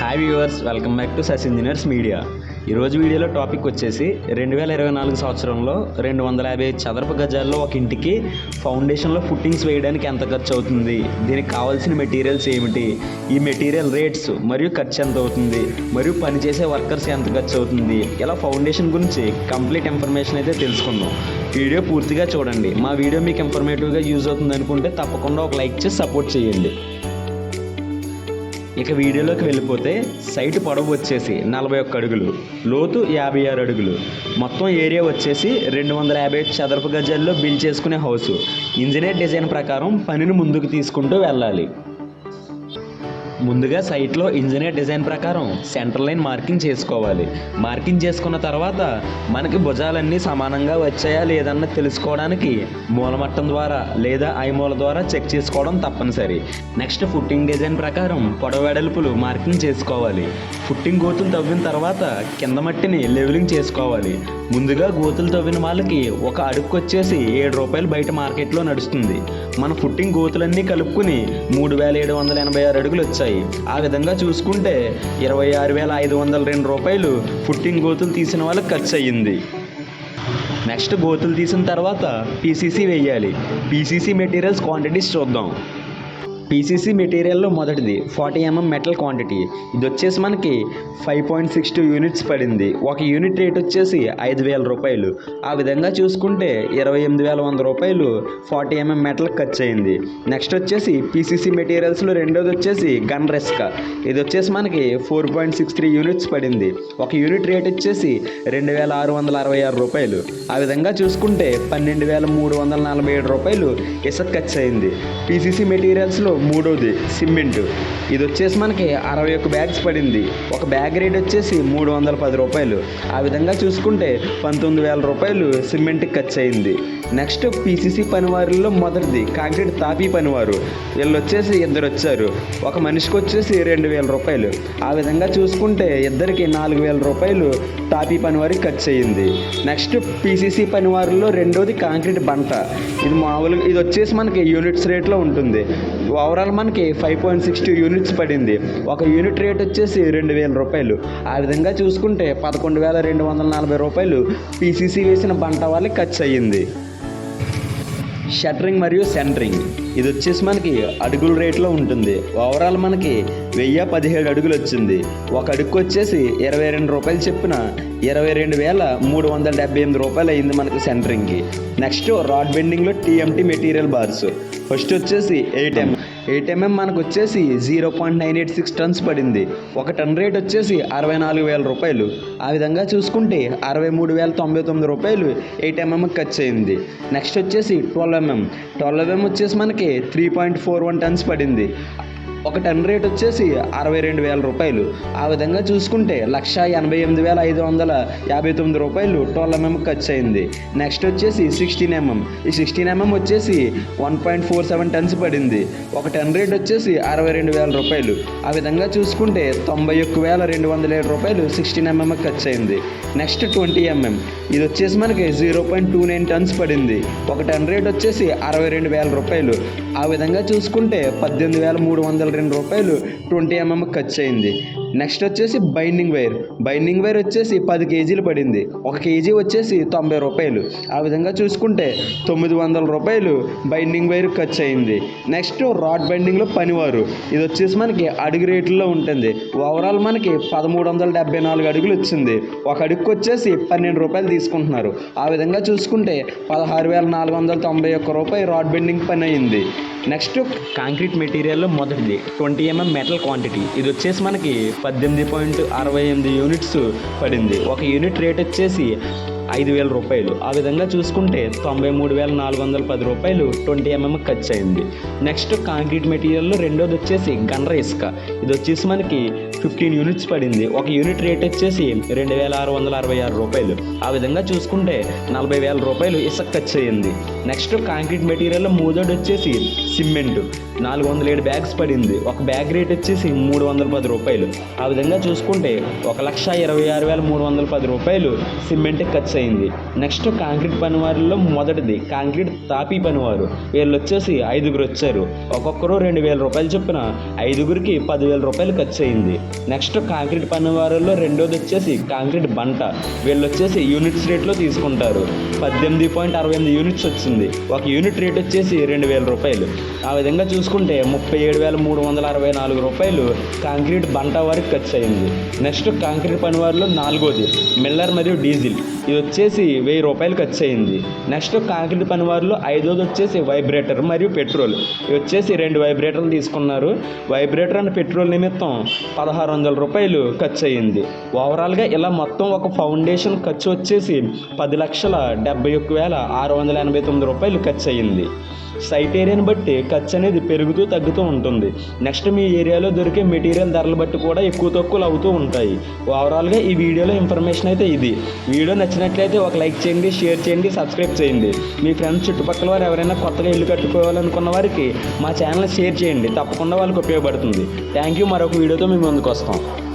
Hi viewers welcome back to సస్ engineers media ఈరోజు వీడియోలో topic వచ్చేసి రెండు వేల ఇరవై నాలుగు సంవత్సరంలో రెండు వందల యాభై చదరపు గజాల్లో ఒక ఇంటికి ఫౌండేషన్లో ఫుట్టింగ్స్ వేయడానికి ఎంత ఖర్చు అవుతుంది? దీనికి కావాల్సిన మెటీరియల్స్ ఏమిటి? ఈ మెటీరియల్ రేట్స్ మరియు ఖర్చు ఎంత అవుతుంది? మరియు పనిచేసే వర్కర్స్ ఎంత ఖర్చు అవుతుంది? ఇలా ఫౌండేషన్ గురించి కంప్లీట్ ఇన్ఫర్మేషన్ అయితే తెలుసుకుందాం. వీడియో పూర్తిగా చూడండి. మా వీడియో మీకు ఇన్ఫర్మేటివ్గా యూజ్ అవుతుంది అనుకుంటే తప్పకుండా ఒక లైక్ చేసి సపోర్ట్ చేయండి. ఇక వీడియోలోకి వెళ్ళిపోతే సైట్ పొడవు వచ్చేసి నలభై ఒక్క అడుగులు లోతు యాభై ఆరు అడుగులు. మొత్తం ఏరియా వచ్చేసి రెండు వందల యాభై చదరపు గజాల్లో బిల్ చేసుకునే హౌస్. ఇంజనీర్ డిజైన్ ప్రకారం పనిని ముందుకు తీసుకుంటూ వెళ్ళాలి. ముందుగా సైట్లో ఇంజనీర్ డిజైన్ ప్రకారం సెంటర్ లైన్ మార్కింగ్ చేసుకోవాలి. మార్కింగ్ చేసుకున్న తర్వాత మనకి భుజాలన్నీ సమానంగా వచ్చాయా లేదన్న తెలుసుకోవడానికి మూలమట్టం ద్వారా లేదా ఐమూల ద్వారా చెక్ చేసుకోవడం తప్పనిసరి. నెక్స్ట్ ఫుట్టింగ్ డిజైన్ ప్రకారం పొడవెడల్పులు మార్కింగ్ చేసుకోవాలి. ఫుట్టింగ్ గోతులు తవ్విన తర్వాత కింద మట్టిని లెవెలింగ్ చేసుకోవాలి. ముందుగా గోతులు తవ్విన వాళ్ళకి ఒక అడుగుకు వచ్చేసి ఏడు రూపాయలు బయట మార్కెట్లో నడుస్తుంది. మన ఫుట్టింగ్ గోతులన్నీ కలుపుకుని మూడు వేల ఏడు వందల ఎనభై ఆరు అడుగులు వచ్చాయి. ఆ విధంగా చూసుకుంటే ఇరవై ఆరు వేల ఐదు వందల రెండు రూపాయలు ఫుట్టింగ్ గోతులు తీసిన వాళ్ళకి ఖర్చు అయ్యింది. నెక్స్ట్ గోతులు తీసిన తర్వాత పీసీసీ వేయాలి. పీసీసీ మెటీరియల్స్ క్వాంటిటీస్ చూద్దాం. పీసీసీ మెటీరియల్లో మొదటిది ఫార్టీ ఎంఎం మెటల్ క్వాంటిటీ ఇది వచ్చేసి మనకి five point six two units పడింది. ఒక యూనిట్ రేట్ వచ్చేసి ఐదు వేల రూపాయలు. ఆ విధంగా చూసుకుంటే ఇరవై ఎనిమిది వేల వంద రూపాయలు ఫార్టీ ఎంఎం మెటల్ ఖర్చు అయింది నెక్స్ట్ వచ్చేసి పీసీసీ మెటీరియల్స్లో రెండోది వచ్చేసి గన్ రెస్కా ఇది వచ్చేసి మనకి four point six three units పడింది. ఒక యూనిట్ రేట్ వచ్చేసి రెండు వేల ఆరు వందల అరవై ఆరు రూపాయలు. ఆ విధంగా చూసుకుంటే పన్నెండు వేల మూడు వందల నలభై ఏడు రూపాయలు ఇసుక ఖర్చు అయింది పీసీసీ మెటీరియల్స్లో మూడోది సిమెంట్ ఇది వచ్చేసి మనకి అరవై ఒక్క బ్యాగ్స్ పడింది. ఒక బ్యాగ్ రేట్ వచ్చేసి మూడు వందల పది రూపాయలు. ఆ విధంగా చూసుకుంటే పంతొమ్మిది వేల రూపాయలు సిమెంట్కి ఖర్చు అయింది నెక్స్ట్ పీసీసీ పనివారిలో మొదటిది కాంక్రీట్ తాపీ పనివారు. వీళ్ళు వచ్చేసి ఇద్దరు వచ్చారు. ఒక మనిషికి వచ్చేసి రెండు వేల రూపాయలు. ఆ విధంగా చూసుకుంటే ఇద్దరికి నాలుగు వేల రూపాయలు తాపీ పనివారికి ఖర్చు అయింది నెక్స్ట్ పీసీసీ పనివారిలో రెండోది కాంక్రీట్ బంట. ఇది మామూలుగా ఇది వచ్చేసి మనకి యూనిట్స్ రేట్లో ఉంటుంది. ఓవరాల్ మనకి five point six two units పడింది. ఒక యూనిట్ రేట్ వచ్చేసి రెండు వేల రూపాయలు. ఆ విధంగా చూసుకుంటే పదకొండు వేల రెండు వందల నలభై రూపాయలు పీసీసీ వేసిన బంట వాళ్ళకి ఖర్చు అయ్యింది. షట్టరింగ్ మరియు సెంటరింగ్ ఇది వచ్చేసి మనకి అడుగుల రేట్లో ఉంటుంది. ఓవరాల్ మనకి వెయ్యి పదిహేడు అడుగులు వచ్చింది. ఒక అడుగుకు వచ్చేసి ఇరవై రెండు రూపాయలు చెప్పిన ఇరవై రెండు వేల మూడు వందల డెబ్బై ఎనిమిది రూపాయలు అయింది మనకి సెంటరింగ్కి నెక్స్ట్ రాడ్ బెండింగ్లో టీఎంటీ మెటీరియల్ బార్స్ ఫస్ట్ వచ్చేసి ఎయిట్ ఎంఎం ఎయిట్ఎంఎం మనకు వచ్చేసి zero point nine eight six tons పడింది. ఒక టన్ రేట్ వచ్చేసి అరవై నాలుగు వేల రూపాయలు. ఆ విధంగా చూసుకుంటే అరవై మూడు వేల తొంభై తొమ్మిది రూపాయలు ఎయిట్ ఎంఎంకి ఖర్చు అయింది. నెక్స్ట్ వచ్చేసి ట్వెల్వ్ ఎంఎం ట్వెల్వ్ ఎంఎం వచ్చేసి మనకి three point four one tons పడింది. ఒక టన్ రేట్ వచ్చేసి అరవై రెండు వేల రూపాయలు. ఆ విధంగా చూసుకుంటే లక్ష ఎనభై ఎనిమిది వేల ఐదు వందల యాభై తొమ్మిది రూపాయలు టోల్ ఎంఎం ఖర్చు అయింది. నెక్స్ట్ వచ్చేసి సిక్స్టీన్ ఎంఎం ఈ సిక్స్టీన్ ఎంఎం వచ్చేసి one point four seven tons పడింది. ఒక టన్ రేట్ వచ్చేసి అరవై రెండు వేల రూపాయలు. ఆ విధంగా చూసుకుంటే తొంభై ఒక్క వేల రెండు వందల ఏడు రూపాయలు సిక్స్టీన్ ఎంఎం ఖర్చు అయింది. నెక్స్ట్ ట్వంటీ ఎంఎం ఇది వచ్చేసి మనకి zero point two nine tons పడింది. ఒక టన్ రేట్ వచ్చేసి అరవై రెండు వేల రూపాయలు. ఆ విధంగా చూసుకుంటే పద్దెనిమిది వేల మూడు వందల రెండు రూపాయలు ట్వంటీ ఎంఎం ఖర్చు అయింది నెక్స్ట్ వచ్చేసి బైండింగ్ వైర్. బైండింగ్ వైర్ వచ్చేసి పది కేజీలు పడింది. ఒక కేజీ వచ్చేసి తొంభై రూపాయలు. ఆ విధంగా చూసుకుంటే తొమ్మిది వందల రూపాయలు బైండింగ్ వైర్ ఖర్చు అయింది నెక్స్ట్ రాడ్ బైండింగ్లో పనివారు. ఇది వచ్చేసి మనకి అడుగు రేట్లో ఉంటుంది. ఓవరాల్ మనకి పదమూడు వందల డెబ్బై నాలుగు అడుగులు వచ్చింది. ఒక అడుగుకి వచ్చేసి పన్నెండు రూపాయలు తీసుకుంటున్నారు. ఆ విధంగా చూసుకుంటే పదహారు వేల నాలుగు వందల తొంభై ఒక్క రూపాయి రాడ్ బెండింగ్ పని అయింది నెక్స్ట్ కాంక్రీట్ మెటీరియల్లో మొదటిది. Twenty MM metal quantity. ఇది వచ్చేసి మనకి పద్దెనిమిది పాయింట్ అరవై ఎనిమిది యూనిట్స్ పడింది. ఒక యూనిట్ రేట్ వచ్చేసి ఐదు వేల రూపాయలు. ఆ విధంగా చూసుకుంటే తొంభై మూడు వేల నాలుగు వందల పది రూపాయలు ట్వంటీ ఎంఎం ఖర్చు అయింది నెక్స్ట్ కాంక్రీట్ మెటీరియల్లో రెండోది వచ్చేసి గన్ర ఇసుక. ఇది వచ్చేసి మనకి ఫిఫ్టీన్ యూనిట్స్ పడింది. ఒక యూనిట్ రేట్ వచ్చేసి రెండు వేల ఆరు వందల అరవై ఆరు రూపాయలు. ఆ విధంగా చూసుకుంటే నలభై వేల రూపాయలు ఇసుక ఖర్చు అయింది నెక్స్ట్ కాంక్రీట్ మెటీరియల్లో మూడోది వచ్చేసి సిమెంట్. నాలుగు వందల ఏడు బ్యాగ్స్ పడింది. ఒక బ్యాగ్ రేట్ వచ్చేసి మూడు వందల పది రూపాయలు. ఆ విధంగా చూసుకుంటే ఒక లక్ష ఇరవై ఆరు వేల మూడు వందల పది రూపాయలు సిమెంట్కి ఖర్చు అయింది. నెక్స్ట్ కాంక్రీట్ పనివారిలో మొదటిది. కాంక్రీట్ తాపీ పనివారు. వీళ్ళు వచ్చేసి ఐదుగురు వచ్చారు. ఒక్కొక్కరు రెండు వేల రూపాయలు చొప్పున ఐదుగురికి పదివేల రూపాయలు ఖర్చు అయింది. నెక్స్ట్ కాంక్రీట్ పనివారుల్లో రెండోది వచ్చేసి కాంక్రీట్ బంట. వీళ్ళు వచ్చేసి యూనిట్స్ రేట్లో తీసుకుంటారు. పద్దెనిమిది పాయింట్ అరవై ఎనిమిది యూనిట్స్ వచ్చింది. ఒక యూనిట్ రేట్ వచ్చేసి రెండు వేల రూపాయలు. ఆ విధంగా చూసుకుంటే ముప్పై ఏడు వేల మూడు వందల అరవై నాలుగు రూపాయలు కాంక్రీట్ బంట వారికి ఖర్చు అయింది. నెక్స్ట్ కాంక్రీట్ పనివారిలో నాలుగోది మిల్లర్ మరియు డీజిల్. ఇది వచ్చేసి వెయ్యి రూపాయలు ఖర్చు అయింది. నెక్స్ట్ కాంక్రీట్ పనివారిలో ఐదోది వచ్చేసి వైబ్రేటర్ మరియు పెట్రోల్. ఇవి వచ్చేసి రెండు వైబ్రేటర్లు తీసుకున్నారు. వైబ్రేటర్ అండ్ పెట్రోల్ నిమిత్తం పదహారు వందల రూపాయలు ఖర్చు అయ్యింది ఓవరాల్గా ఇలా మొత్తం ఒక ఫౌండేషన్ ఖర్చు వచ్చేసి పది లక్షల డెబ్బై ఒక్క వేల ఆరు వందల ఎనభై తొమ్మిది రూపాయలు ఖర్చు అయ్యింది సైట్ బట్టి ఖర్చు అనేది పెరుగుతూ తగ్గుతూ ఉంటుంది. నెక్స్ట్ మీ ఏరియాలో దొరికే మెటీరియల్ ధరలు బట్టి కూడా ఎక్కువ తక్కువలు అవుతూ ఉంటాయి. ఓవరాల్గా ఈ వీడియోలో ఇన్ఫర్మేషన్ అయితే ఇది. వీడియో నచ్చినట్లయితే ఒక లైక్ చేయండి షేర్ చేయండి సబ్స్క్రైబ్ చేయండి. మీ ఫ్రెండ్స్ చుట్టుపక్కల వారు ఎవరైనా కొత్తగా ఇల్లు కట్టుకోవాలనుకున్న వారికి మా ఛానల్ షేర్ చేయండి. తప్పకుండా వాళ్ళకి ఉపయోగపడుతుంది. థ్యాంక్ యూ మరొక వీడియోతో మేము ముందుకు వస్తాం.